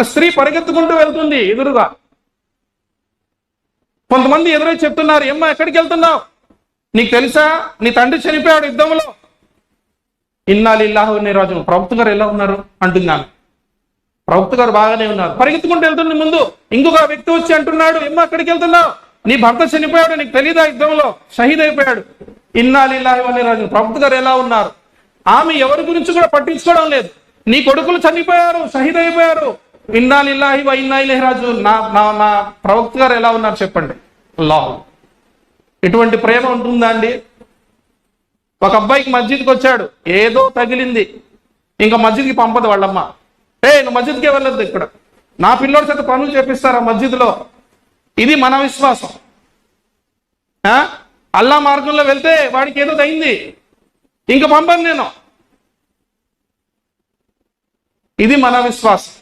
ఒక స్త్రీ పరిగెత్తుకుంటూ వెళ్తుంది ఎదురుగా. కొంతమంది ఎదురై చెప్తున్నారు ఏమ్మా ఎక్కడికి వెళ్తున్నావు? నీకు తెలుసా? నీ తండ్రి చనిపోయాడు యుద్ధంలో. ఇన్నాళ్ళు రాజు ప్రభుత్వ గారు ఎలా ఉన్నారు? అంటున్నాను. ప్రభుత్వ గారు బాగానే ఉన్నారు. పరిగెత్తుకుంటూ వెళ్తుంది ముందు. ఇంకొక వ్యక్తి వచ్చి అంటున్నాడు ఏమ్మా అక్కడికి వెళ్తున్నావు? నీ భర్త చనిపోయాడు నీకు తెలీదా యుద్ధంలో? షహీద్ అయిపోయాడు. ఇన్నాళ్ళు అనే రాజు ప్రభుత్వ గారు ఎలా ఉన్నారు? ఆమె ఎవరి గురించి కూడా పట్టించుకోవడం లేదు. నీ కొడుకులు చనిపోయారు షహీద్ అయిపోయారు. ఇన్నాళ్ళిల్లాహి వా రాజు నా నా నా ప్రవక్త గారు ఎలా ఉన్నారు చెప్పండి. లా ఇటువంటి ప్రేమ ఉంటుందా అండి? ఒక అబ్బాయికి మస్జిద్కి వచ్చాడు. ఏదో తగిలింది. ఇంకా మస్జిద్కి పంపదు వాళ్ళమ్మ. ఏ నువ్వు మస్జిద్కే వెళ్ళద్దు ఇక్కడ. నా పిల్లోడి చేత పనులు చేపిస్తారు ఆ మస్జిద్లో. ఇది మన విశ్వాసం. అల్లా మార్గంలో వెళ్తే వాడికి ఏదో తగింది ఇంకా పంపను నేను. ఇది మన విశ్వాసం.